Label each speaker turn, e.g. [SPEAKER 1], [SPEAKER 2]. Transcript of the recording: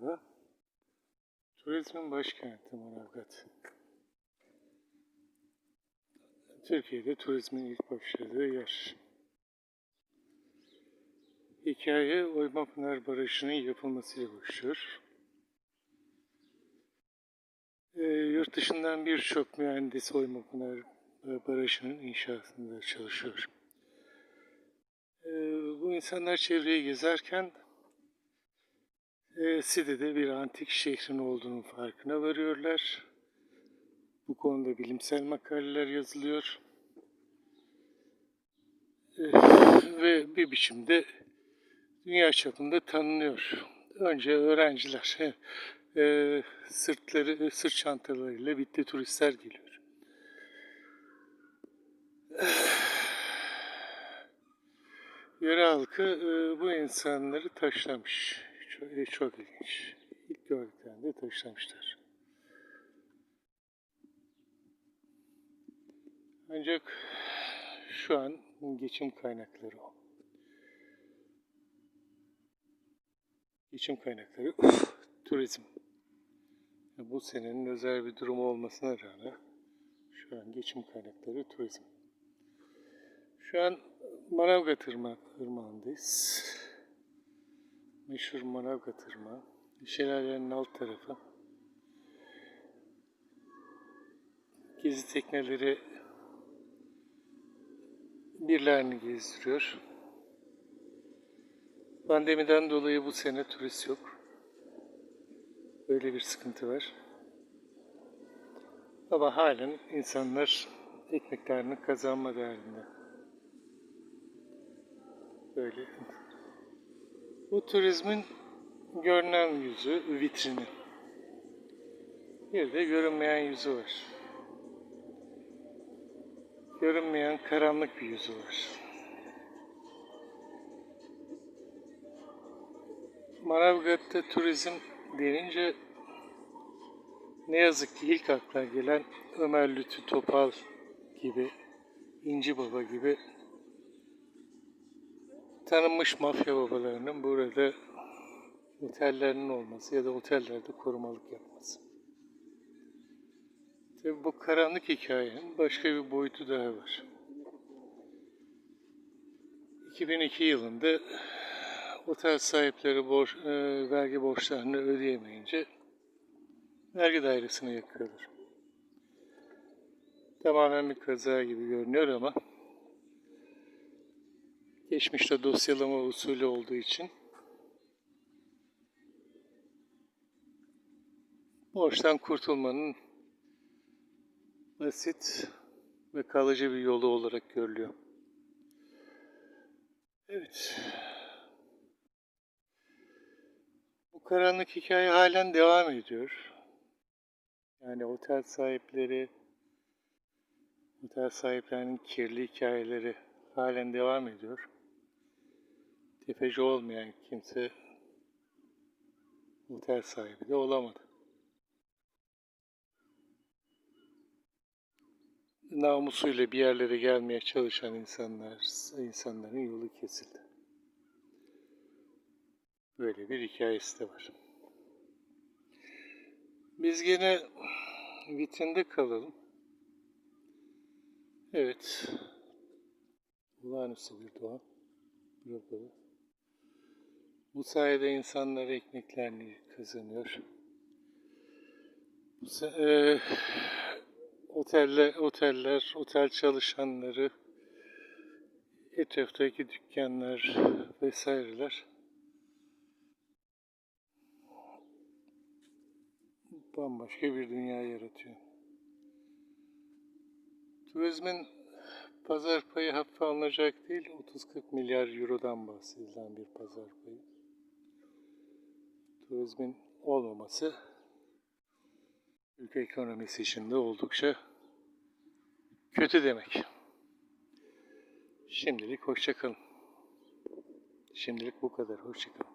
[SPEAKER 1] Manavgat'a. Turizmin başkenti Manavgat. Türkiye'de turizmin ilk başladığı yer. Hikaye Oymapınar Barajı'nın yapılmasıyla başlıyor. Ee, yurt dışından birçok mühendis Oymapınar Barajı'nın inşasında çalışıyor. Ee, bu insanlar çevreyi gezerken e, Side'de bir antik şehrin olduğunun farkına varıyorlar. Bu konuda bilimsel makaleler yazılıyor. E, ve bir biçimde dünya çapında tanınıyor. Önce öğrenciler, e, sırtları, sırt çantalarıyla bitti turistler geliyor. Yöre halkı e, bu insanları taşlamış. Çok, e, çok ilginç. İlk gördüklerinde taşlamışlar. Ancak şu an geçim kaynakları o. Geçim kaynakları turizm. Bu senenin özel bir durumu olmasına rağmen şu an geçim kaynakları turizm. Şu an Manavgat Irmağı'ndayız. Meşhur Manavgat Irmağı. Şelalenin alt tarafı. Gezi tekneleri birlerini gezdiriyor. Pandemiden dolayı bu sene turist yok. Böyle bir sıkıntı var. Ama halen insanlar ekmeklerini kazanma derdinde. Böyle. Bu turizmin görünen yüzü, vitrini. Bir de görünmeyen yüzü var. Görünmeyen karanlık bir yüzü var. Manavgat'ta turizm denince ne yazık ki ilk akla gelen Ömer Lütfü Topal gibi, İnci Baba gibi tanınmış mafya babalarının burada otellerinin olması ya da otellerde korumalık yapması. Tabi bu karanlık hikayenin başka bir boyutu daha var. 2002 yılında otel sahipleri borç, e, vergi borçlarını ödeyemeyince vergi dairesine yakıyorlar. Tamamen bir kaza gibi görünüyor ama geçmişte dosyalama usulü olduğu için borçtan kurtulmanın basit ve kalıcı bir yolu olarak görülüyor. Evet. Bu karanlık hikaye halen devam ediyor. Yani otel sahipleri, otel sahiplerinin kirli hikayeleri halen devam ediyor. Tefeci olmayan kimse otel sahibi de olamadı. namusuyla bir yerlere gelmeye çalışan insanlar, insanların yolu kesildi. Böyle bir hikayesi de var. Biz gene vitrinde kalalım. Evet. Olağanüstü bir doğa. Burada. Bu sayede insanlar ekmeklerini kazanıyor. Eee, oteller, oteller, otel çalışanları, etraftaki dükkanlar vesaireler bambaşka bir dünya yaratıyor. Turizmin pazar payı hafife alınacak değil, 30-40 milyar eurodan bahsedilen bir pazar payı. Turizmin olmaması ülke ekonomisi için de oldukça kötü demek. Şimdilik hoşça kalın. Şimdilik bu kadar. Hoşça kalın.